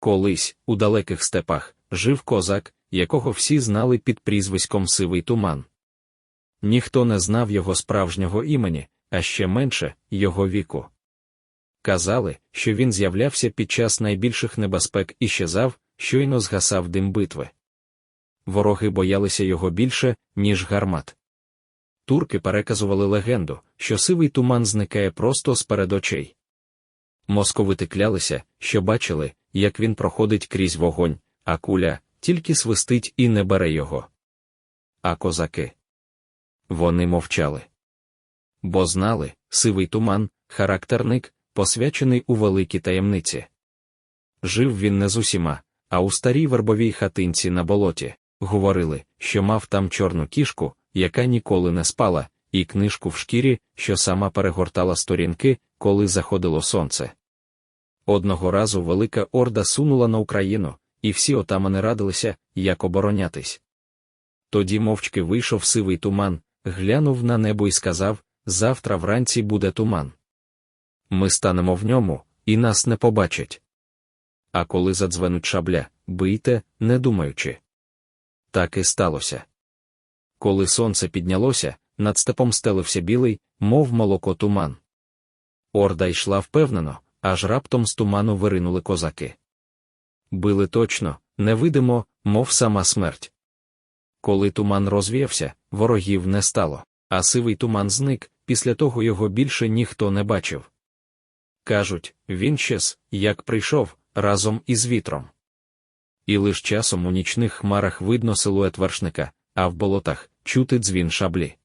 Колись, у далеких степах, жив козак, якого всі знали під прізвиськом Сивий Туман. Ніхто не знав його справжнього імені, а ще менше його віку. Казали, що він з'являвся під час найбільших небезпек і щезав, щойно згасав дим битви. Вороги боялися його більше, ніж гармат. Турки переказували легенду, що сивий туман зникає просто з перед очей. Московити клялися, що бачили, як він проходить крізь вогонь, а куля тільки свистить і не бере його. А козаки. Вони мовчали. Бо знали, сивий туман, характерник, посвячений у великій таємниці. Жив він не з усіма, а у старій вербовій хатинці на болоті, говорили, що мав там чорну кішку, яка ніколи не спала, і книжку в шкірі, що сама перегортала сторінки, коли заходило сонце. Одного разу велика орда сунула на Україну, і всі отамани радилися, як оборонятись. Тоді мовчки вийшов сивий туман, глянув на небо і сказав завтра вранці буде туман. Ми станемо в ньому, і нас не побачать. А коли задзвенуть шабля, бийте, не думаючи. Так і сталося. Коли сонце піднялося, над степом стелився білий, мов молоко туман. Орда йшла впевнено, аж раптом з туману виринули козаки. Били точно, невидимо, мов сама смерть. Коли туман розвіявся, ворогів не стало, а сивий туман зник, після того його більше ніхто не бачив. Кажуть, він щез, як прийшов, разом із вітром. І лиш часом у нічних хмарах видно силует вершника, а в болотах чути дзвін шаблі.